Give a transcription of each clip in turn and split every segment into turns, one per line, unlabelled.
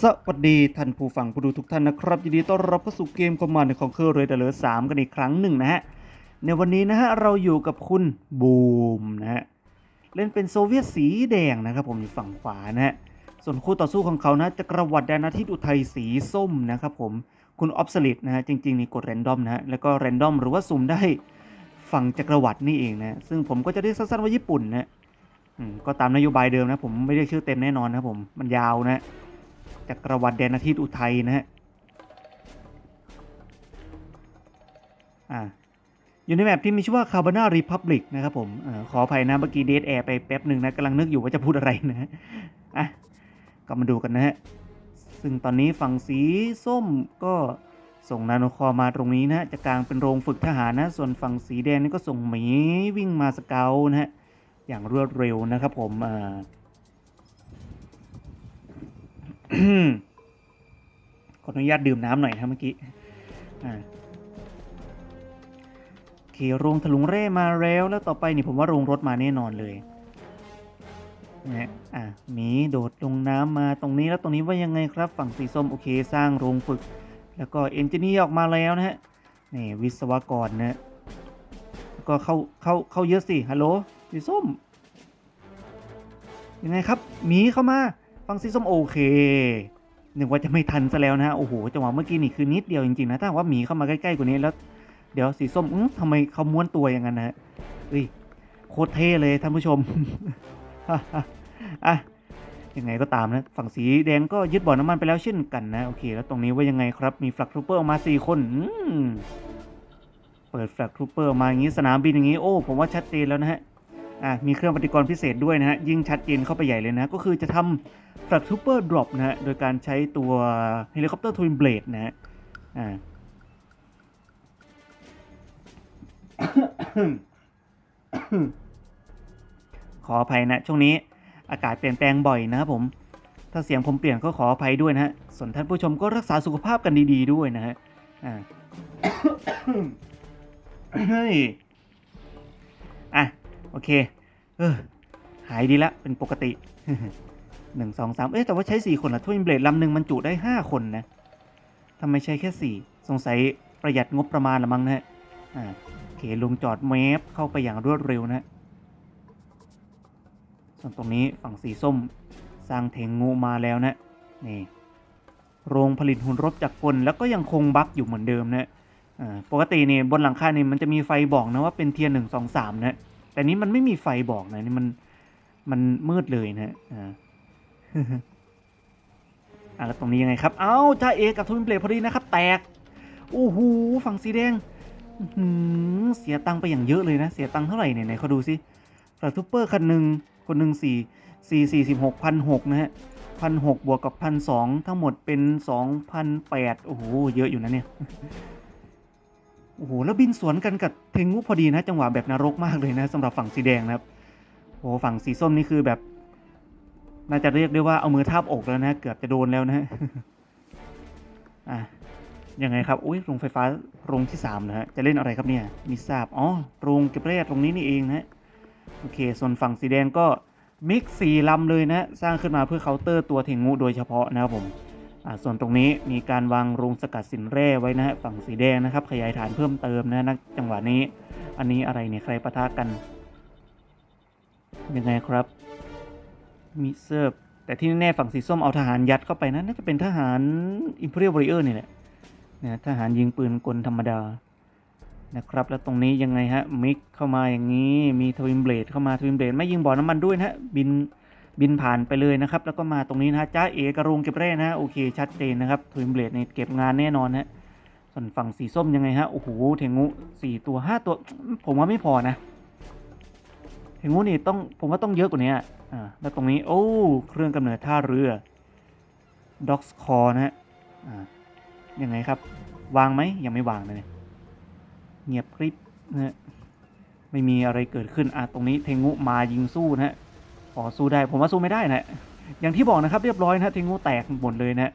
สวัสดีท่านผู้ฟังผู้ดูทุกท่านนะครับ ยินดีต้อนรับเข้าสู่เกมคอมมานด์ของเคอร์เรเดอร์สามกันอีกครั้งหนึ่งนะฮะ ในวันนี้นะฮะ เราอยู่กับคุณบูมนะฮะ เล่นเป็นโซเวียตสีแดงนะครับผมอยู่ฝั่งขวานะฮะ ส่วนคู่ต่อสู้ของเขานะจักระวรรดิแดนอาทิตย์อุทัยสีส้มนะครับผมคุณออฟสลิดนะฮะ จริงๆนี่กดแรนดอมนะฮะ แล้วก็แรนดอมหรือว่าสุ่มได้ฝั่งจักรวรรดินี่เองนะซึ่งผมก็จะเรียกสั้นๆว่าญี่ปุ่นนะก็ตามนโยบายเดิมนะผมไม่เรียกชื่อเต็มแน่นอนนะผมมันยาวนะ จักรวรรดิแดนอาทิตย์อุทัยนะฮะ อ่า อยู่ในแมปที่มีชื่อว่า Carbona Republic นะครับผมอขออภัยนะเมื่อกี้เดทแอร์ไปแป๊บหนึ่งนะกำลังนึกอยู่ว่าจะพูดอะไรนะฮะอะ ก็มาดูกันนะฮะ ซึ่งตอนนี้ฝั่งสีส้มก็ส่งนาโนคอมาตรงนี้นะฮะจะกลางเป็นโรงฝึกทหารนะ ส่วนฝั่งสีแดงนี่ก็ส่งหมีวิ่งมาสเกลนะฮะ อย่างรวดเร็วนะครับผมอ่า ขออนุญาตดื่มน้ำหน่อยนะเมื่อกี้อ่โอเคโรงถลุงเร่มาแล้วแล้วต่อไปนี่ผมว่าโรงรถมาแน่นอนเลยนะฮะอะหมีโดดลงน้ำมาตรงนี้แล้วตรงนี้ว่ายังไงครับ ฝั่งสีส้มโอเคสร้างโรงฝึก แล้วก็เอนจิเนียร์ออกมาแล้วนะฮะนี่วิศวกรนะฮะแล้วก็เข้าเข้าเข้าเยอะสิฮัลโหลสีส้มยังไงครับหมีเข้ามา ฟังสีส้มโอเคนึกว่าจะไม่ทันซะแล้วนะฮะโอ้โหจังหวะเมื่อกี้นี่คือนิดเดียวจริงๆนะถ้าว่าหมีเข้ามาใกล้ๆกว่านี้แล้วเดี๋ยวสีส้มอื้อทำไมเขาม้วนตัวอย่างนั้นนะฮะเฮ้ยโคตรเท่เลยท่านผู้ชมอะยังไงก็ตามนะ ฝั่งสีแดงก็ยึดบ่อน้ำมันไปแล้วเช่นกันนะ โอเค แล้วตรงนี้ว่ายังไงครับ มีแฟลกทรูเปอร์ออกมาสี่คนอืมเปิดแฟลกทรูเปอร์มาอย่างนี้สนามบินอย่างนี้ โอ้ ผมว่าชัดเจนแล้วนะฮะ อะมีเครื่องปฏิกรณ์พิเศษด้วยนะฮะ ยิ่งชัดเจนเข้าไปใหญ่เลยนะ ก็คือจะทำ f l a g Trooper Drop นะฮะ โดยการใช้ตัวเฮลิคอปเตอร์ Twin Blade นะฮะ อ่าขออภัยนะ ช่วงนี้อากาศเปลี่ยนแปลงบ่อยนะครับผม ถ้าเสียงผมเปลี่ยนก็ขออภัยด้วยนะฮะ ส่วนท่านผู้ชมก็รักษาสุขภาพกันดี ๆ ด้วยนะฮะ อ่าเฮ้ยอะ โอเค ออ หายดีละ เป็นปกติหนึ่งสองสามเอ๊ะแต่ว่าใช้สี่คนละทวินเบลดลำหนึ่งมันจุได้ห้าคนนะทำไมใช้แค่สี่สงสัยประหยัดงบประมาณละมั้งนะฮะอ่าโอเคลุงจอดเมฟเข้าไปอย่างรวดเร็วนะ ส่วนตรงนี้ฝั่งสีส้ม สร้างเทงงูมาแล้วนะนี่โรงผลิตหุ่นรบจักกลแล้วก็ยังคงบั๊กอยู่เหมือนเดิมนะปกตินี่บนหลังคาเนี่ยมันจะมีไฟบอกนะว่าเป็นเทียร์หนึ่งสองสามนะ แต่นี้มันไม่มีไฟบอกนะนี่มันมันมืดเลยนะฮะอ่าอะแล้วตรงนี้ยังไงครับ เอ้าจ้าเอกับทวินเบลดพอดีนะครับ แตก โอ้โห ฝั่งสีแดงหือเสียตังค์ไปอย่างเยอะเลยนะ เสียตังค์เท่าไหร่เนี่ยไหนเขาดูสิฟลาทูเปอร์คันหนึ่งคนหนึ่งสี่สี่สี่สิบหกพันหกนะฮะพันหกบวกกับพันสองทั้งหมดเป็นสองพันแปดโอ้โห เยอะอยู่นะเนี่ย อ้โหแล้วบินสวนกันกับเทงุพอดีนะ จังหวะแบบนรกมากเลยนะสำหรับฝั่งสีแดงนะครับโอ้โหฝั่งสีส้มนี่คือแบบ น่าจะเรียกได้ว่าเอามือทาบอกแล้วนะ เกือบจะโดนแล้วนะฮะอะยังไงครับอุ้ยโรงไฟฟ้าโรงที่สามนะฮะจะเล่นอะไรครับเนี่ยมีทราบอ๋อโรงเก็บแร่ตรงนี้นี่เองนะโอเค ส่วนฝั่งสีแดงก็มิกสี่ลำเลยนะ สร้างขึ้นมาเพื่อเคาน์เตอร์ตัวเทงงูโดยเฉพาะนะครับผม ส่วนตรงนี้มีการวางโรงสกัดสินแร่ไว้นะฮะฝั่งสีแดงนะครับ ขยายฐานเพิ่มเติมนะนักจังหวะนี้ อันนี้อะไรเนี่ยใครประทะกัน ยังไงครับ มีเซิร์ฟแต่ที่แน่ๆฝั่งสีส้มเอาทหารยัดเข้าไปนะน่าจะเป็นทหาร Imperial Warrior นี่แหละนะทหารยิงปืนกลธรรมดานะครับ แล้วตรงนี้ยังไงฮะมิกเข้ามาอย่างนี้มีทวินเบลดเข้ามาทวินเบลดไม่ยิงบ่อน้ำมันด้วยนะฮะบิน บินผ่านไปเลยนะครับ แล้วก็มาตรงนี้นะฮะจ้าเอกระรงเก็บแร่นะฮะโอเคชัดเจนนะครับทวินเบลดในเก็บงานแน่นอนนะส่วนฝั่งสีส้มยังไงฮะโอ้โหเทงูสี่ตัวห้าตัว ผมว่าไม่พอนะเทงูนี่ต้องผมว่าต้องเยอะกว่านี้อ่าแล้วตรงนี้โอ้เครื่องกำเนิดท่าเรือด็อกส์คอร์นะฮะอ่ายังไงครับ วางไหมยังไม่วางเลยเนี่ยเงียบกริบนะฮะไม่มีอะไรเกิดขึ้นอะตรงนี้เทงูมายิงสู้นะฮะ อ๋อสู้ได้ผมว่าสู้ไม่ได้นะอย่างที่บอกนะครับเรียบร้อยนะเทงูแตกหมดเลยนะ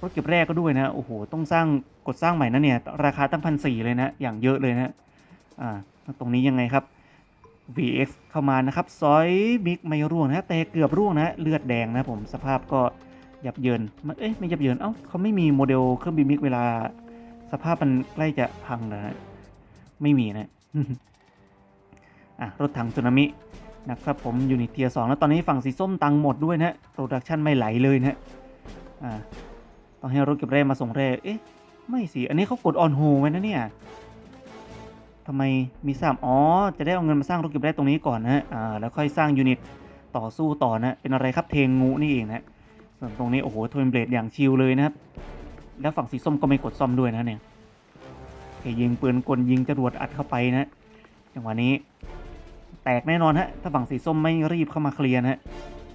รถเก็บแร่ก็ด้วยนะโอ้โหต้องสร้างกดสร้างใหม่นะเนี่ยราคาตั้งพันสี่เลยนะอย่างเยอะเลยนะอ่าตรงนี้ยังไงครับ VX เข้ามานะครับซอยบิ๊กไม่ร่วงนะแต่เกือบร่วงนะเลือดแดงนะผมสภาพก็ยับเยินมันเอ๊ะไม่ยับเยินเอ้าเขาไม่มีโมเดลเครื่องบินมิกเวลา สภาพมันใกล้จะพังนะฮะไม่มีนะอะรถถังสึนามิ นะครับผมยูนิตเทียสองแล้วตอนนี้ฝั่งสีส้มตังค์หมดด้วยนะโปรดักชันไม่ไหลเลยนะอ่าต้องให้รถเก็บแร่มาส่งแร่เอ๊ะไม่สิอันนี้เขากดออนโฮไว้นะเนี่ยทำไมมีสามอ๋อจะได้เอาเงินมาสร้างรถเก็บแร่ตรงนี้ก่อนนะอ่าแล้วค่อยสร้างยูนิตต่อสู้ต่อนะเป็นอะไรครับเทงงูนี่เองนะส่วนตรงนี้โอ้โหทวินเบลดอย่างชิลเลยนะครับแล้วฝั่งสีส้มก็ไม่กดซ่อมด้วยนะเนี่ยเคยิงปืนกลยิงจรวดอัดเข้าไปนะจังหวะนี้ แตกแน่นอนฮะ ถ้าฝั่งสีส้มไม่รีบเข้ามาเคลียร์ฮะ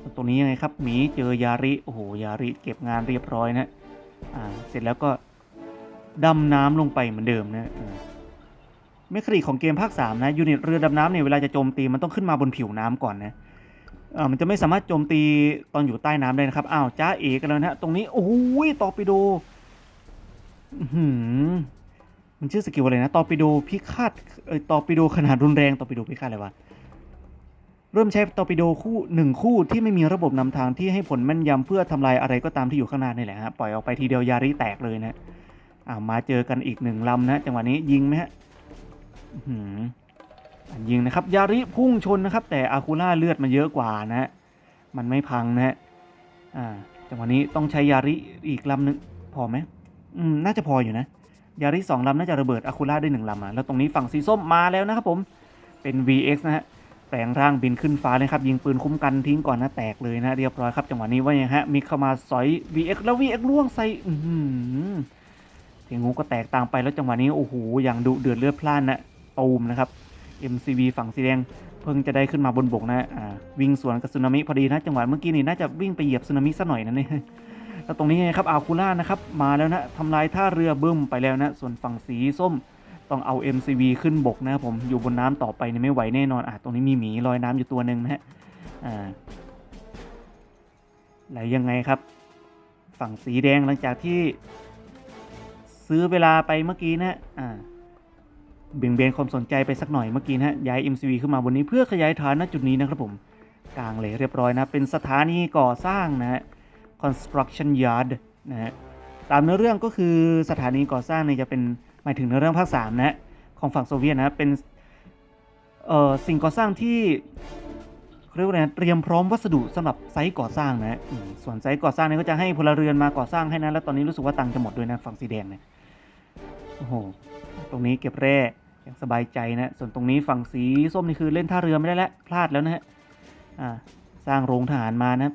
ส่วนตรงนี้ยังไงครับหมีเจอยาริ โอ้โห ยาริเก็บงานเรียบร้อยนะอ่า เสร็จแล้วก็ดำน้ำลงไปเหมือนเดิมนะอ่าเมคานิกของเกมภาค 3 นะ ยูนิตเรือดำน้ำเนี่ยเวลาจะโจมตีมันต้องขึ้นมาบนผิวน้ำก่อนนะอ่ามันจะไม่สามารถโจมตีตอนอยู่ใต้น้ำได้นะครับ อ้าว จ้าเอกันแล้วนะฮะตรงนี้ โอ้ยตอร์ปิโดอื้อหือมันชื่อสกิลอะไรนะ ตอร์ปิโดพิฆาตเอ้ยตอร์ปิโดขนาดรุนแรง ตอร์ปิโดพิฆาตอะไรวะ เริ่มใช้ตอร์ปิโดคู่หนึ่งคู่ที่ไม่มีระบบนำทางที่ให้ผลแม่นยำเพื่อทำลายอะไรก็ตามที่อยู่ข้างหน้านี่แหละฮะปล่อยออกไปทีเดียวยาริแตกเลยนะอ่ามาเจอกันอีกหนึ่งลำนะจังหวะนี้ยิงไหมฮะยิงนะครับยาริพุ่งชนนะครับ แต่อาคูล่าเลือดมันเยอะกว่านะฮะมันไม่พังนะฮะอ่าจังหวะนี้ต้องใช้ยาริอีกลำหนึ่งพอไหมอืมน่าจะพออยู่นะยาริสองลำน่าจะระเบิดอาคูล่าได้หนึ่งลำอะแล้วตรงนี้ฝั่งสีส้มมาแล้วนะครับผมเป็น VX นะฮะ แปลงร่างบินขึ้นฟ้าเลยครับยิงปืนคุ้มกันทิ้งก่อนนะแตกเลยนะเรียบร้อยครับจังหวะนี้ว่ายังฮะมีเข้ามาสอย VX แล้ว VX ล่วงใส่อืเทียงงูก็แตกตามไปแล้วจังหวะนี้โอ้โหอย่างดุเดือดเลือดพล่านนะตูมนะครับ MCV ฝั่งสีแดงเพิ่งจะได้ขึ้นมาบนบกนะอ่าวิ่งสวนกับสึนามิพอดีนะจังหวะเมื่อกี้นี่น่าจะวิ่งไปเหยียบสึนามิซะหน่อยนะเนี่ยแล้วตรงนี้ไงครับอาคูล่านะครับมาแล้วนะทำลายท่าเรือบึ้มไปแล้วนะส่วนฝั่งสีส้ม ต้องเอา MCV ขึ้นบกนะครับผมอยู่บนน้ำต่อไปเนี่ยไม่ไหวแน่นอนอะตรงนี้มีหมีลอยน้ำอยู่ตัวหนึ่งนะฮะอ่าแล้วยังไงครับ ฝั่งสีแดงหลังจากที่ ซื้อเวลาไปเมื่อกี้นะอ่าเบี่ยงเบนความสนใจไปสักหน่อยเมื่อกี้นะฮะย้าย MCV ขึ้นมาบนนี้เพื่อขยายฐานณจุดนี้นะครับผมกลางเลยเรียบร้อยนะเป็นสถานีก่อสร้างนะฮะ construction yard นะฮะตามเนื้อเรื่องก็คือสถานีก่อสร้างเนี่ยจะเป็น หมายถึงในเรื่องภาคสามนะฮะของฝั่งโซเวียตนะฮะเป็นเอ่อสิ่งก่อสร้างที่เรียกว่าไงเตรียมพร้อมวัสดุสำหรับไซต์ก่อสร้างนะฮะส่วนไซต์ก่อสร้างนี่ก็จะให้พลเรือนมาก่อสร้างให้นะแล้วตอนนี้รู้สึกว่าตังค์จะหมดด้วยนะฝั่งสีแดงเนี่ยโอ้โหตรงนี้เก็บแร่อย่างสบายใจนะส่วนตรงนี้ฝั่งสีส้มนี่คือเล่นท่าเรือไม่ได้แล้วพลาดแล้วนะฮะสร้างโรงทหารมานะ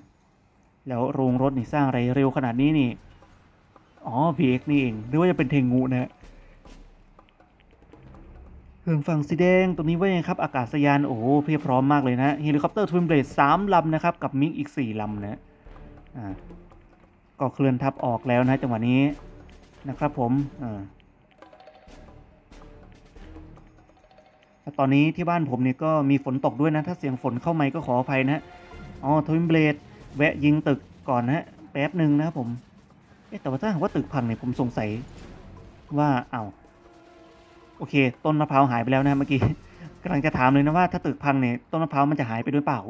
แล้วโรงรถนี่สร้างอะไรเร็วขนาดนี้นี่อ๋อ VX นี่เองหรือว่าจะเป็นเทงูนะ เครื่งฝั่งสีแดงตรงนี้ว่ายังครับ อากาศยานโอ้โหเพียบพร้อมมากเลยนะเฮลิคอปเตอร์ทวินเบลดสามลำนะครับ กับมิกอีกสี่ลำนะอ่าก็เคลื่อนทับออกแล้วนะจังหวะนี้นะครับผมอ่าตอนนี้ที่บ้านผมเนี่ยก็มีฝนตกด้วยนะ ถ้าเสียงฝนเข้ามาก็ขออภัยนะฮะอ๋อทวินเบลดแวะยิงตึกก่อนนะแป๊บหนึ่งนะครับผมเอ๊แต่ว่าถ้าหากว่าตึกพังเนี่ยผมสงสัยว่าเอา้า โอเค ต้นมะพร้าวหายไปแล้วนะเมื่อกี้กำลังจะถามเลยนะว่าถ้าตึกพังเนี่ยต้นมะพร้าวมันจะหายไปด้วยเปล่า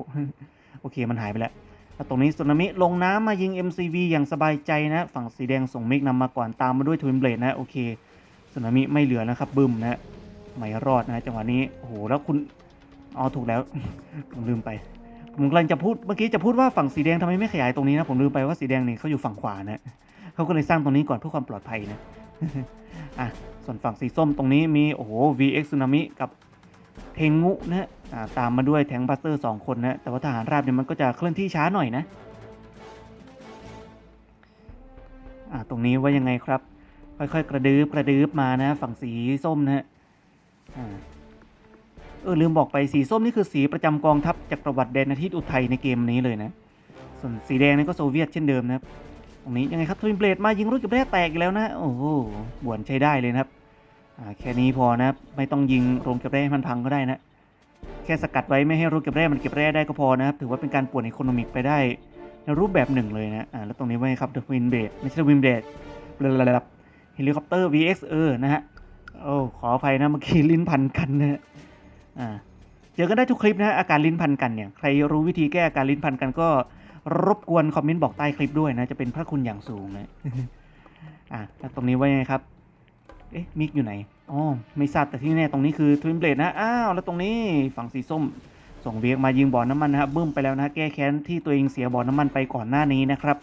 โอเคมันหายไปแล้วแล้วตรงนี้สึนามิลงน้ำมายิง MCV อย่างสบายใจนะ ฝั่งสีแดงส่งมิกนำมาก่อนตามมาด้วยทวินเบลดนะโอเคสึนามิไม่เหลือนะครับบึ้มนะไม่รอดนะจังหวะนี้โอ้โหแล้วคุณอ๋อถูกแล้วผมลืมไป ผมกำลังจะพูดเมื่อกี้จะพูดว่าฝั่งสีแดงทำไมไม่ขยายตรงนี้นะผมลืมไปว่าสีแดงนี่เขาอยู่ฝั่งขวานะเขาก็เลยสร้างตรงนี้ก่อนเพื่อความปลอดภัยนะ อะส่วนฝั่งสีส้มตรงนี้มีโอ้โห VX สึนามิกับเทงุนะฮะอ่าตามมาด้วยแทงบัสเตอร์สองคนนะแต่ว่าทหารราบเนี่ยมันก็จะเคลื่อนที่ช้าหน่อยนะอ่าตรงนี้ว่ายังไงครับ ค่อยๆ กระดืบกระดืบมานะ ฝั่งสีส้มนะฮะอ่าเออลืมบอกไปสีส้มนี่คือสีประจำกองทัพจากประวัติแดนอาทิตย์อุทัยในเกมนี้เลยนะ ส่วนสีแดงนี่ก็โซเวียตเช่นเดิมนะครับ รงนี้ยังไงครับทวินเบลดมายิงลูกกับแร่แตกอีกแล้วนะ โอ้โหบวนใช้ได้เลยนะครับแค่นี้พอนะครับไม่ต้องยิงโรงเก็บแร่ให้มันพังก็ได้นะ แค่สกัดไว้ไม่ให้รูเก็บแร่มันเก็บแร่ได้ก็พอนะครับ ถือว่าเป็นการป่วนอีโคโนมิกไปได้ในรูปแบบหนึ่งเลยนะอ่าแล้วตรงนี้ว่าไงครับทวินเบลดไม่ใช่ทวินเบลดระดับเฮลิคอปเตอร์ VX เออนะฮะโอ้ขออภัยนะเมื่อกี้ลิ้นพันกันนะอ่าเจอกันได้ทุกคลิปนะอาการลิ้นพันกันเนี่ยใครรู้วิธีแก้อาการลิ้นพันกันก็ รบกวนคอมเมนต์บอกใต้คลิปด้วยนะ จะเป็นพระคุณอย่างสูงนะอะแล้วตรงนี้ว่ายังไงครับ เอ๊ะ มิกอยู่ไหน อ๋อ ไม่ทราบแต่ที่แน่ตรงนี้คือทวินเบลดนะ อ้าว แล้วตรงนี้ฝั่งสีส้ม ส่งเวียกมายิงบ่อน้ำมันนะครับบึ้มไปแล้วนะ แก้แค้นที่ตัวเองเสียบ่อน้ำมันไปก่อนหน้านี้นะครับ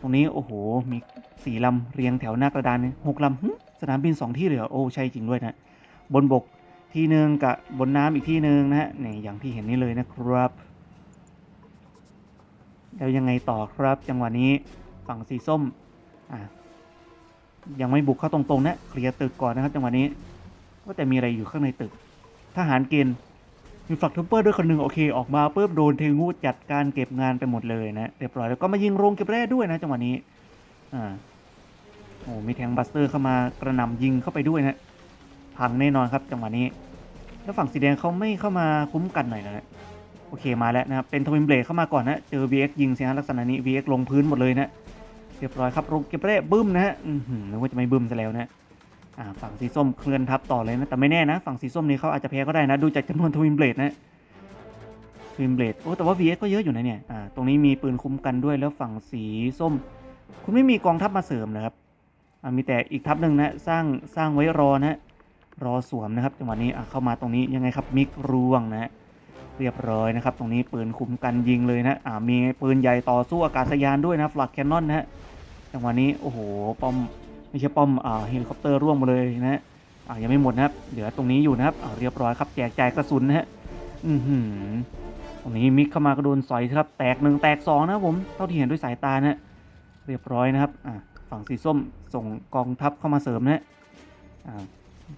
ตรงนี้โอ้โห มีสี่ลำเรียงแถวหน้ากระดานเนี่ยหกลำหึสนามบินสองที่เหลือ โอ้ ใช่จริงด้วยนะ บนบกที่หนึ่งกับบนน้ำอีกที่หนึ่งนะฮะ นี่อย่างที่เห็นนี่เลยนะครับ แล้วยังไงต่อครับ จังหวะนี้ฝั่งสีส้มอะยังไม่บุกเข้าตรงๆนะเคลียร์ตึกก่อนนะครับ จังหวะนี้ว่าแต่มีอะไรอยู่ข้างในตึก ทหารเกณฑ์มีฝักทูเปอร์ด้วยคนหนึ่งโอเคออกมาปุ๊บโดนเทงูจัดการเก็บงานไปหมดเลยนะเรียบร้อยแล้วก็มายิงโรงเก็บแร่ด้วยนะจังหวะนี้อ่าโอ้มีแทงบัสเตอร์เข้ามากระหน่ำยิงเข้าไปด้วยนะพังแน่นอนครับ จังหวะนี้ แล้วฝั่งสีแดงเขาไม่เข้ามาคุ้มกันหน่อยนะ โอเคมาแล้วนะครับ เป็นทวินเบลดเข้ามาก่อนนะเจอ VX ยิงสิฮะลักษณะนี้ VX ลงพื้นหมดเลยนะเรียบร้อยครับลงเก็บแร่บึ้มนะฮะอือหือนึกว่าจะไม่บึ้มซะแล้วนะอ่าฝั่งสีส้มเคลื่อนทับต่อเลยนะแต่ไม่แน่นะ ฝั่งสีส้มนี้เขาอาจจะแพ้ก็ได้นะ ดูจากจำนวนทวินเบลดนะทวินเบลดโอ้แต่ว่า VX ก็เยอะอยู่นะเนี่ยอ่าตรงนี้มีปืนคุ้มกันด้วยแล้วฝั่งสีส้ม คุณไม่มีกองทัพมาเสริมนะครับอ่ามีแต่อีกทัพหนึ่งนะสร้างสร้างไว้รอนะรอสวมนะครับจังหวะนี้เข้ามาตรงนี้ยังไงครับมิกร่วงนะฮะ เรียบร้อยนะครับ ตรงนี้ปืนคุมกันยิงเลยนะอ่ามีปืนใหญ่ต่อสู้อากาศยานด้วยนะฟลักแคนนอนนะฮะจังหวะนี้โอ้โหป้อมไม่ใช่ป้อมอ่าเฮลิคอปเตอร์ร่วงมาเลยนะฮะอ่ายังไม่หมดนะครับเหลือตรงนี้อยู่นะครับอ่าเรียบร้อยครับแจกจ่ายกระสุนนะฮะอือหือตรงนี้มิกเข้ามากระโดนสอยครับแตกหนึ่งแตกสองนะผมเท่าที่เห็นด้วยสายตานะฮะเรียบร้อยนะครับอ่าฝั่งสีส้มส่งกองทัพเข้ามาเสริมนะฮะอ่า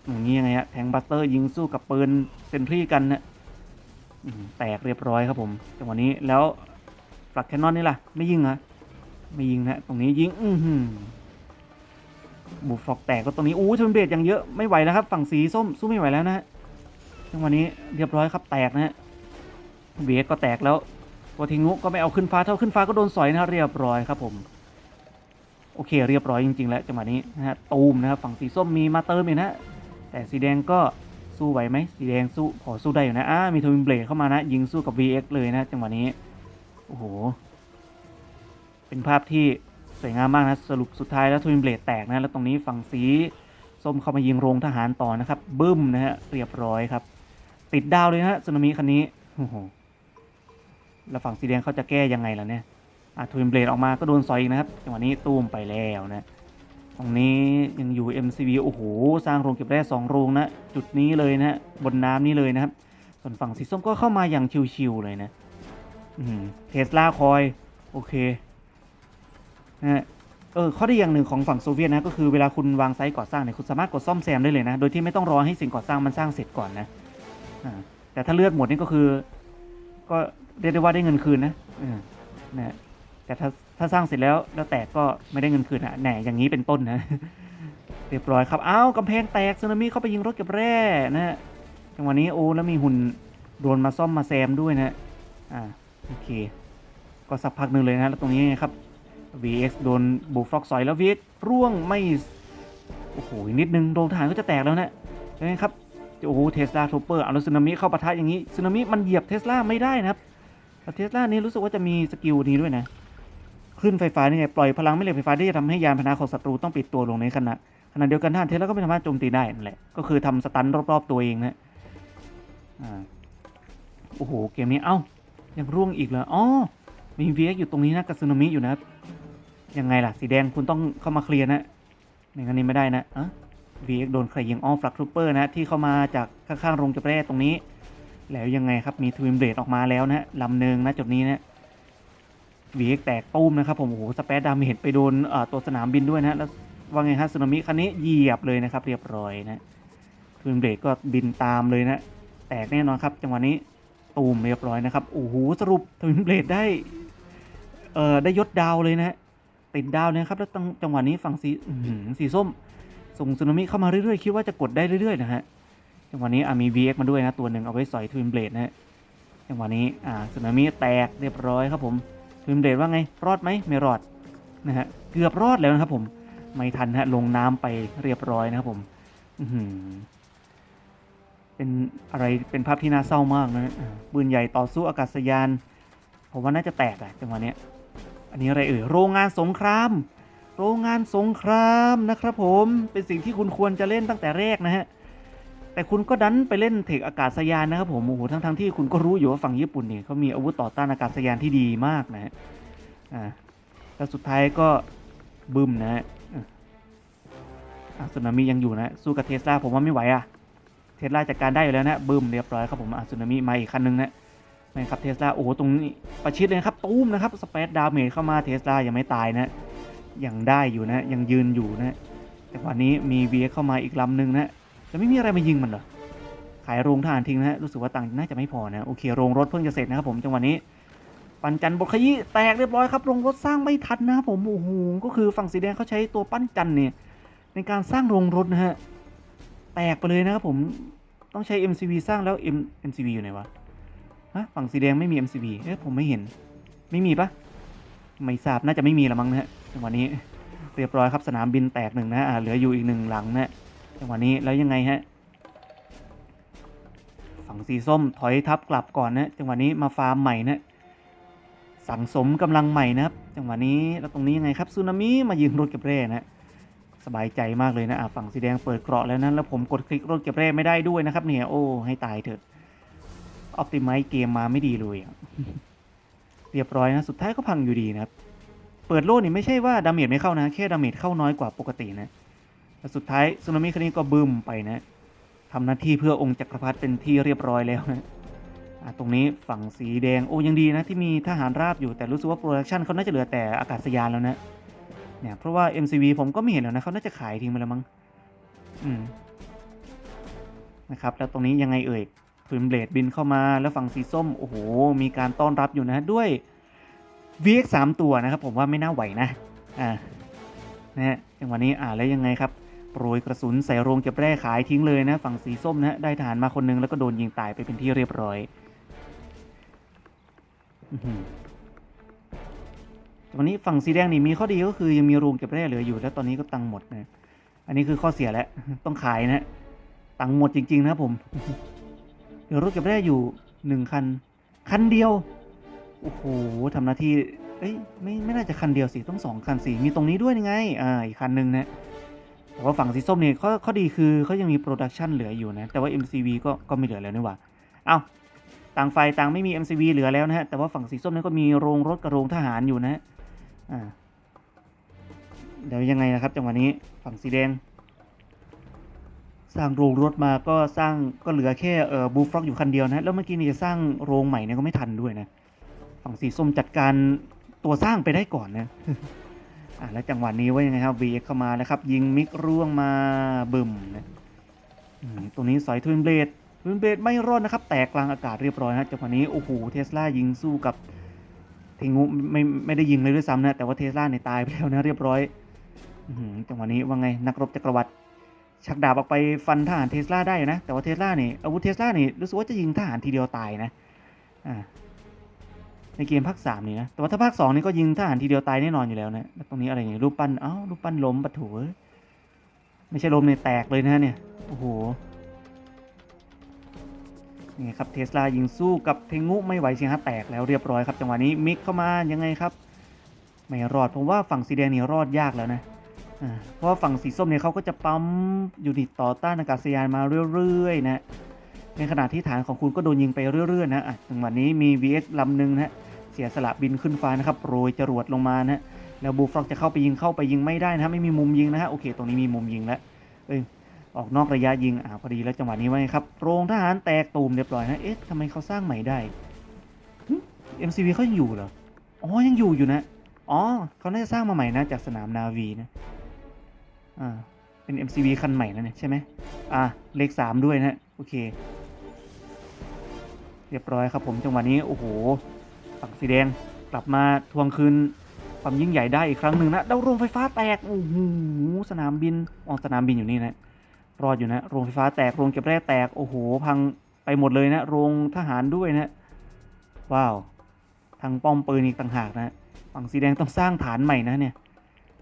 อย่างนี้ยังไงฮะแทงบัสเตอร์ยิงสู้กับปืนเซนทรีกันนะ แตกเรียบร้อยครับผมจังหวะนี้แล้วฟลักแคนนอนนี่ล่ะ ไม่ยิงเหรอไม่ยิงนะตรงนี้ยิง อืบุฟฟอกแตกก็ตรงนี้อู้ชนเบรดยังเยอะไม่ไหวแล้วครับ ฝั่งสีส้มสู้ไม่ไหวแล้วนะฮะจังหวะนี้เรียบร้อยครับแตกนะฮะเบรก็แตกแล้วตัวทิงุก็ไม่เอาขึ้นฟ้าเท่าขึ้นฟ้าก็โดนสอยนะเรียบร้อยครับผมโอเคเรียบร้อยจริง ๆ แล้วจังหวะนี้นะฮะตูมนะครับฝั่งสีส้มมีมาเติมอีกนะแต่สีแดงก็ สู้ไหวไหมสีแดงสู้พอสู้ได้อยู่นะอ่ามีทวินเบลดเข้ามานะ ยิงสู้กับ VX เลยนะ จังหวะนี้ โอ้โห เป็นภาพที่สวยงามมากนะ สรุปสุดท้ายแล้วทวินเบลดแตกนะ แล้วตรงนี้ฝั่งสีส้มเข้ามายิงโรงทหารต่อนะครับ บึ้มนะฮะ เรียบร้อยครับ ติดดาวเลยนะฮะสึนามิคันนี้ โอ้โห แล้วฝั่งสีแดงเขาจะแก้ยังไงล่ะเนี่ยอะทวินเบลดออกมาก็โดนซอยอีกนะครับ จังหวะนี้ตูมไปแล้วนะ ตรงนี้ยังอยู่ MCV โอ้โห สร้างโรงเก็บแร่สองโรงนะ จุดนี้เลยนะบนน้ำนี่เลยนะครับ ส่วนฝั่งสีส้มก็เข้ามาอย่างชิวๆเลยนะเทสลาคอย โอเคนะเออข้อดีอย่างหนึ่งของฝั่งโซเวียตนะก็คือเวลาคุณวางไซต์ก่อสร้างเนี่ยคุณสามารถกดซ่อมแซมได้เลยนะ โดยที่ไม่ต้องรอให้สิ่งก่อสร้างมันสร้างเสร็จก่อนนะแต่ถ้าเลือดหมดนี่ก็คือ ก็เรียกได้ว่าได้เงินคืนนะนะแต่ถ้า ถ้าสร้างเสร็จแล้วแล้วแตกก็ไม่ได้เงินคืนอะแหน่อย่างนี้เป็นต้นนะ เรียบร้อยครับอ้าวกำแพงแตกสึนามิเข้าไปยิงรถเก็บแร่นะฮะจังหวะนี้โอ้แล้วมีหุ่นโดนมาซ่อมมาแซมด้วยนะอ่าโอเค ก็สักพักหนึ่งเลยนะแล้วตรงนี้ครับ VX โดนบุกฟล็อกซอยแล้ว VX ร่วงไม่โอ้โหนิดนึงโดนทหารก็จะแตกแล้วนะเห็นไหมครับโอ้โหเทสลาทูเปอร์เอาแล้วสึนามิเข้าปะทะอย่างนี้สึนามิมันเหยียบเทสลาไม่ได้นะครับแต่เทสลานี้รู้สึกว่าจะมีสกิลนี้ด้วยนะ คลื่นไฟฟ้านี่ไงปล่อยพลังแม่เหล็กไฟฟ้าที่จะทำให้ยานพาหนะของศัตรูต้องปิดตัวลงในขณะขณะเดียวกันทหารเทสลาก็ไม่สามารถโจมตีได้นั่นแหละก็คือทำสตันรอบๆตัวเองนะอ่าโอ้โหเกมนี้เอ้ายังร่วงอีกเหรออ๋อมี VX อยู่ตรงนี้นะกับซึนามิอยู่นะยังไงล่ะสีแดงคุณต้องเข้ามาเคลียร์นะไม่งั้นนี้ไม่ได้นะอะ VX โดนใครยิงอ้อฟลักทูเปอร์นะที่เข้ามาจากข้างๆโรงจับแร่ตรงนี้ แล้วยังไงครับมีทวินเบลดออกมาแล้วนะลำหนึ่งนะจุดนี้นะ VX แตกตุ้มนะครับผมโอ้โหสเปซดาเมจไปโดนตัวสนามบินด้วยนะแล้วว่าไงฮะสึนามิคันนี้เหยียบเลยนะครับ เรียบร้อยนะทวินเบลดก็บินตามเลยนะ แตกแน่นอนครับ จังหวะนี้ตูมเรียบร้อยนะครับโอ้โหสรุปทวินเบลดได้เอ่อได้ยศดาวเลยนะติดดาวเลยนะครับ แล้วจังหวะนี้ฝั่งสีสีส้ม ส่งสึนามิเข้ามาเรื่อยๆ คิดว่าจะกดได้เรื่อยๆนะฮะจังหวะนี้อะมี VX มาด้วยนะตัวหนึ่งเอาไว้สอยทวินเบลดนะฮะจังหวะนี้อ่าสึนามิแตกเรียบร้อยครับผม ทวินเบลดว่าไงรอดไหมไม่รอดนะฮะเกือบรอดแล้วนะครับผมไม่ทันฮะลงน้ำไปเรียบร้อยนะครับผมอืเป็นอะไรเป็นภาพที่น่าเศร้ามากนะปืนใหญ่ต่อสู้อากาศยาน ผมว่าน่าจะแตกอะจังหวะเนี้ยอันนี้อะไรเอ่ยโรงงานสงคราม โรงงานสงครามนะครับ ผมเป็นสิ่งที่คุณควรจะเล่นตั้งแต่แรกนะฮะ แต่คุณก็ดันไปเล่นเทคอากาศยานนะครับผมโอ้โหทั้งที่คุณก็รู้อยู่ว่าฝั่งญี่ปุ่นเนี่ยเขามีอาวุธต่อต้านอากาศยานที่ดีมากนะฮะอ่าแล้วสุดท้ายก็บึ้มนะฮะอสึนามิยังอยู่นะสู้กับเทสลาผมว่าไม่ไหวอะเทสลาจัดการได้อยู่แล้วนะบึ้มเรียบร้อยครับผมอสึนามิมาอีกคันนึงนะไม่ครับเทสลาโอ้โหตรงนี้ประชิดเลยครับตุ้มนะครับสเปซดาเมจเข้ามาเทสลายังไม่ตายนะยังได้อยู่นะยังยืนอยู่นะแต่วันนี้มีเวียเข้ามาอีกลำหนึ่งนะ จะไม่มีอะไรมายิงมันเหรอ ขายโรงทารทิ้งนะฮะ รู้สึกว่าตังค์น่าจะไม่พอนะ โอเค โรงรถเพิ่งจะเสร็จนะครับผมจังหวะนี้ ปันจันบทขยี้แตกเรียบร้อยครับ โรงรถสร้างไม่ทันนะครับผม โอ้โห ก็คือฝั่งสีแดงเขาใช้ตัวปั้นจันเนี่ยในการสร้างโรงรถนะฮะ แตกไปเลยนะครับผม ต้องใช้ MCV สร้างแล้ว M MCV อยู่ไหนวะ ฮะ ฝั่งสีแดงไม่มี MCV เอ๊ะผมไม่เห็น ไม่มีปะไม่ทราบ น่าจะไม่มีละมั้งนะฮะจังหวะนี้ เรียบร้อยครับ สนามบินแตกหนึ่งนะอ่าเหลืออยู่อีกหนึ่งหลังนะ จังหวะนี้แล้วยังไงฮะฝั่งสีส้มถอยทับกลับก่อนนะจังหวะนี้มาฟาร์มใหม่นะสั่งสมกำลังใหม่นะครับ จังหวะนี้แล้วตรงนี้ยังไงครับซูนามิมายืนรถเก็บเร่นะสบายใจมากเลยนะฝั่งสีแดงเปิดเกราะแล้วนะแล้วผมกดคลิกรถเก็บเร่ไม่ได้ด้วยนะครับเนี่ยโอ้ให้ตายเถอะออ t ติไม e เกมมาไม่ดีเลยเรียบร้อยนะสุดท้ายก็พังอยู่ดีนะครับเปิดโล่นี่ไม่ใช่ว่าดาเมจไม่เข้านะแค่ดาเมจเข้าน้อยกว่าปกตินะ แล้วสุดท้ายซูนามิคันนี้ก็บึ้มไปนะทำหน้าที่เพื่อองค์จักรพรรดิเป็นที่เรียบร้อยแล้วนะตรงนี้ฝั่งสีแดงโอ้ยังดีนะที่มีทหารราบอยู่แต่รู้สึกว่าโปรดักชันเขาน่าจะเหลือแต่อากาศยานแล้วนะเนี่ยเพราะว่า MCV ผมก็ไม่เห็นแล้วนะเขาน่าจะขายทิ้งไปแล้วมั้งอืมนะครับแล้วตรงนี้ยังไงเอ่ยทวินเบลดบินเข้ามาแล้วฝั่งสีส้มโอ้โหมีการต้อนรับอยู่นะด้วย VX 3ตัวนะครับผมว่าไม่น่าไหวนะอ่านะฮะจังหวะนี้อ่าแล้วยังไงครับ โปรยกระสุนใส่โรงเก็บแร่ขายทิ้งเลยนะ ฝั่งสีส้มนะได้ทหารมาคนนึงแล้วก็โดนยิงตายไปเป็นที่เรียบร้อยอื้อนนี้ฝั่งสีแดงนี่มีข้อดีก็คือยังมีโรงเก็บแร่เหลืออยู่ แล้วตอนนี้ก็ตังค์หมดนะอันนี้คือข้อเสียแล้วต้องขายนะตังค์หมดจริง ๆ นะผมเหลือรถเก็บแร่อยู่หนึ่งคัน คันเดียวโอ้โหทำหน้าที่เอ้ยไม่ไม่น่าจะคันเดียวสิต้องสองคันสิมีตรงนี้ด้วยนี่ไงอ่าอีกคันหนึ่งนะ แต่ว่าฝั่งสีส้มเนี่ยข้อข้อดีคือเขายังมีโปรดักชันเหลืออยู่นะ แต่ว่า MCV ก็ก็ไม่เหลือแล้วนี่หว่า เอ้าต่างฝ่ายต่างไม่มี MCV เหลือแล้วนะฮะ แต่ว่าฝั่งสีส้มนั้นก็มีโรงรถกับโรงทหารอยู่นะฮะอ่าเดี๋ยวยังไงนะครับจังหวะนี้ฝั่งสีแดง สร้างโรงรถมาก็สร้างก็เหลือแค่เอ่อบูฟล็อกอยู่คันเดียวนะแล้วเมื่อกี้นี่จะสร้างโรงใหม่เนี่ยก็ไม่ทันด้วยนะ ฝั่งสีส้มจัดการตัวสร้างไปได้ก่อนนะ อ่าแล้วจังหวะนี้ว่ายังไงครับ VX เข้ามาแล้วครับ ยิงมิกร่วงมาบึมนะตรงนี้สอยทวินเบลดทวินเบลดไม่รอดนะครับ แตกกลางอากาศเรียบร้อยนะจังหวะนี้โอ้โหเทสลายิงสู้กับเทงูไม่ไม่ได้ยิงเลยด้วยซ้ำนะแต่ว่าเทสลาเนี่ยตายไปแล้วนะเรียบร้อยอืจังหวะนี้ว่าไงนักรบจักรวรรดิชักดาบออกไปฟันทหารเทสลาได้อยู่นะ แต่ว่าเทสลาเนี่ยอาวุธเทสลาเนี่ยรู้สึกว่าจะยิงทหารทีเดียวตายนะอ่า ในเกมภาคสามนี่นะ แต่ว่าถ้าภาคสองนี่ก็ยิงทหารทีเดียวตายแน่นอนอยู่แล้วนะแล้วตรงนี้อะไรเนี่ยรูปปั้น เอ้า รูปปั้นล้มปะโถูไม่ใช่ล้มเนี่ยแตกเลยนะเนี่ย โอ้โหนี่ครับเทสลายิงสู้กับเทงุไม่ไหวเชียงฮะแตกแล้วเรียบร้อยครับ จังหวะนี้มิกเข้ามายังไงครับไม่รอดผมว่าฝั่งสีแดงนี่รอดยากแล้วนะเพราะว่าฝั่งสีส้มเนี่ยเขาก็จะปั๊มยูนิตต่อต้านอากาศยานมาเรื่อยๆนะในขณะที่ฐานของคุณก็โดนยิงไปเรื่อยๆนะจังหวะนี้มี VS ลำหนึ่งนะ เสียสละบินขึ้นฟ้านะครับโรยจรวดลงมานะฮะแล้วบูฟล็อกจะเข้าไปยิงเข้าไปยิงไม่ได้นะไม่มีมุมยิงนะฮะโอเค ตรงนี้มีมุมยิงแล้วเอ้ยออกนอกระยะยิงอ่าพอดีแล้วจังหวะนี้ว่าไงครับโรงทหารแตกตูมเรียบร้อยนะเอ๊ะทำไมเขาสร้างใหม่ได้หึ MCV เขายังอยู่เหรออ๋อยังอยู่อยู่นะอ๋อเขาน่าจะสร้างมาใหม่นะจากสนามนาวีนะอ่าเป็น MCV คันใหม่นะเนี่ยใช่ไหมอ่าเลขสามด้วยนะโอเค เรียบร้อยครับผมจังหวะนี้โอ้โห ฝั่งสีแดงกลับมาทวงคืนความยิ่งใหญ่ได้อีกครั้งหนึ่งนะดาวโรงไฟฟ้าแตกโอ้โหสนามบินอ๋อสนามบินอยู่นี่นะรอดอยู่นะโรงไฟฟ้าแตกโรงเก็บแร่แตกโอ้โหพังไปหมดเลยนะ โรงทหารด้วยนะว้าวทางป้อมปืนอีกต่างหากนะฝั่งสีแดงต้องสร้างฐานใหม่นะเนี่ย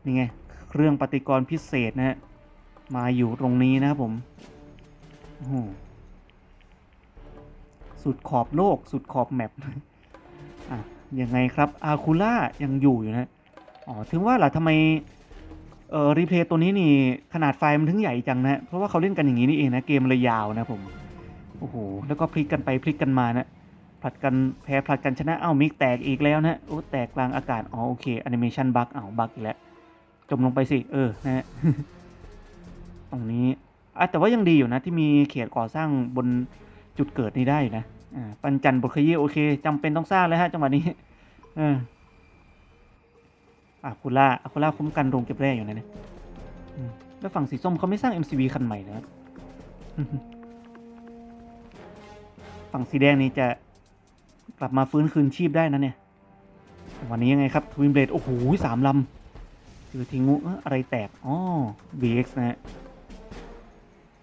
นี่ไงเครื่องปฏิกรณ์พิเศษนะฮะมาอยู่ตรงนี้นะครับผมโอ้โหสุดขอบโลกสุดขอบแมป อะยังไงครับอาคูล่ายังอยู่อยู่นะ อ๋อ ถึงว่าล่ะทำไม เอ่อ รีเพลย์ตัวนี้นี่ ขนาดไฟล์มันถึงใหญ่จังนะ เพราะว่าเขาเล่นกันอย่างนี้นี่เองนะ เกมเลยยาวนะผม โอ้โห แล้วก็พลิกกันไปพลิกกันมานะ ผลัดกันแพ้ผลัดกันชนะ เอ้ามิกแตกอีกแล้วนะ โอ้ แตกกลางอากาศ อ๋อ โอเคแอนิเมชันบั๊กอ้าวบั๊กอีกแล้ว จมลงไปสิ เออ นะ ตรงนี้อะแต่ว่ายังดีอยู่นะ ที่มีเขตก่อสร้างบนจุดเกิดนี้ได้อยู่นะ ปันจันต์บทขยี้โอเคจำเป็นต้องสร้างเลยฮะจังหวะนี้เอออาคูล่าอาคูล่าคุ้มกันโรงเก็บแร่อยู่นะเนี่ยแล้วฝั่งสีส้มเขาไม่สร้าง MCV คันใหม่นะครับฝั่งสีแดงนี่จะกลับมาฟื้นคืนชีพได้นะเนี่ย วันนี้ยังไงครับทวินเบลดโอ้โหสามลำคือทิงุเอ้ออะไรแตกอ๋อ BX นะฮะ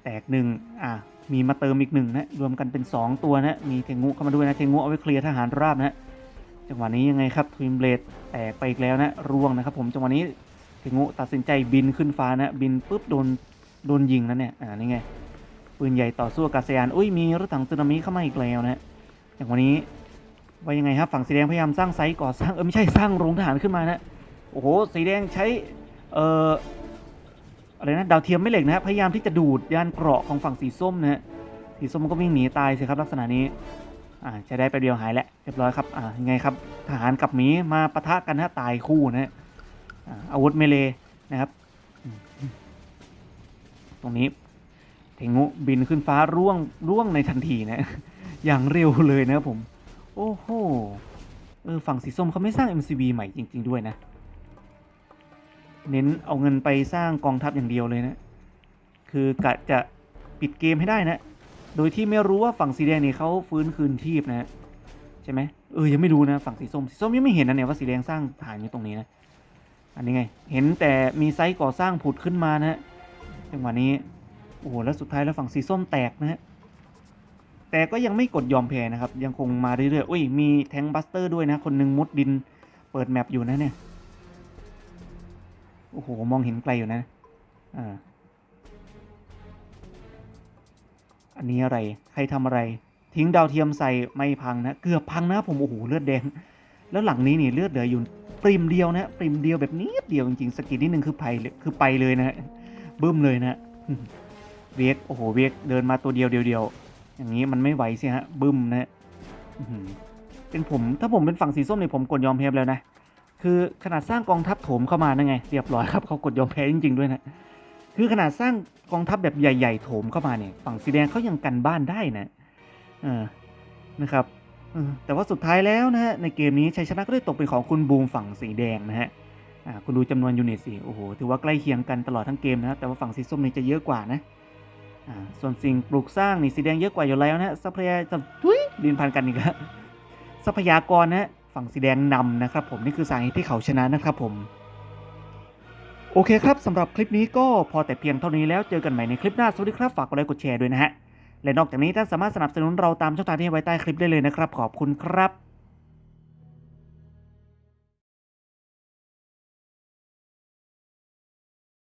แตกหนึ่งอะ มีมาเติมอีกหนึ่งนะรวมกันเป็น 2 ตัวนะมีเทงุเข้ามาด้วยนะเทงุเอาไว้เคลียร์ทหารราบนะจังหวะนี้ยังไงครับทวินเบลดแตกไปอีกแล้วนะร่วงนะครับ ผมจังหวะนี้เทงุตัดสินใจบินขึ้นฟ้านะบินปุ๊บโดนโดนยิงแล้วเนี่ยอ่านี่ไงปืนใหญ่ต่อสู้อากาศยานอุ้ยมีรถถังสึนามิเข้ามาอีกแล้วนะอย่างวันนี้ว่ายังไงครับฝั่งสีแดงพยายามสร้างไซต์ก่อสร้างเออไม่ใช่สร้างโรงทหารขึ้นมานะโอ้โหสีแดงใช้เอ่อ อะไรนะดาวเทียมไม่เหล็กนะฮะพยายามที่จะดูดยานเกราะของฝั่งสีส้มนะฮะสีส้มก็วิ่งหนีตายสิครับลักษณะนี้อ่าใช้ได้ไปเดียวหายแล้วเรียบร้อยครับอ่ายังไงครับทหารกับหมีมาปะทะกันนะตายคู่นะฮะอาวุธเมเลนะครับ ตรงนี้เทงุบินขึ้นฟ้าร่วงร่วงในทันทีนะ อย่างเร็วเลยนะผม โอ้โหเออฝั่งสีส้มเขาไม่สร้าง MCV ใหม่จริง ๆ ด้วยนะ เน้นเอาเงินไปสร้างกองทัพอย่างเดียวเลยนะ คือกะจะปิดเกมให้ได้นะ โดยที่ไม่รู้ว่าฝั่งสีแดงนี่เขาฟื้นคืนชีพนะใช่ไหมเออยังไม่รู้นะฝั่งสีส้มสีส้มยังไม่เห็นนะเนี่ยว่าสีแดงสร้างฐานอยู่ตรงนี้นะ อันนี้ไง เห็นแต่มีไซต์ก่อสร้างผุดขึ้นมานะฮะจังหวะนี้โอ้โหแล้วสุดท้ายแล้วฝั่งสีส้มแตกนะฮะแต่ก็ยังไม่กดยอมแพ้นะครับ ยังคงมาเรื่อยๆอุ้ยมีแทงบัสเตอร์ด้วยนะ คนหนึ่งมุดดินเปิดแมปอยู่นะเนี่ย โอ้โห มองเห็นไกลอยู่นะ อ่า อันนี้อะไร ใครทำอะไร ทิ้งดาวเทียมใส่ไม่พังนะ เกือบพังนะผมโอ้โหเลือดแดง แล้วหลังนี้นี่เลือดเหลืออยู่ปริมเดียวนะปริมเดียวแบบนิดเดียวจริงๆสกิดนิดนึงคือไปเลยคือไปเลยนะฮะบึ้มเลยนะเวกโอ้โหเวกเดินมาตัวเดียวเดียวเดียวอย่างนี้มันไม่ไหวสิฮะบึ้มนะเป็นผมถ้าผมเป็นฝั่งสีส้มเนี่ยผมกดยอมแพ้แล้วนะ คือขนาดสร้างกองทัพโถมเข้ามานั่นไง เรียบร้อยครับเขากดยอมแพ้จริง ๆ ด้วยนะ คือขนาดสร้างกองทัพแบบใหญ่ ๆ โถมเข้ามาเนี่ย ฝั่งสีแดงเขายังกันบ้านได้นะเออนะครับแต่ว่าสุดท้ายแล้วนะฮะในเกมนี้ชัยชนะก็ได้ตกเป็นของคุณบูมฝั่งสีแดงนะฮะคุณดูจำนวนยูนิตสิโอ้โหถือว่าใกล้เคียงกันตลอดทั้งเกมนะแต่ว่าฝั่งสีส้มนี่จะเยอะกว่านะส่วนสิ่งปลูกสร้างนี่สีแดงเยอะกว่าอยู่แล้วนะฮะทรัพยากรทุยดินพันกันอีกแล้วทรัพยากรนะฮะ ฝั่งสีแดงนำนะครับ ผมนี่คือสาเหตุที่เขาชนะนะครับผมโอเคครับสำหรับคลิปนี้ก็พอแต่เพียงเท่านี้แล้วเจอกันใหม่ในคลิปหน้าสวัสดีครับฝากกดไลค์กดแชร์ด้วยนะฮะและนอกจากนี้ท่านสามารถสนับสนุนเราตามช่องทางที่ไว้ใต้คลิปได้เลยนะครับ ขอบคุณครับ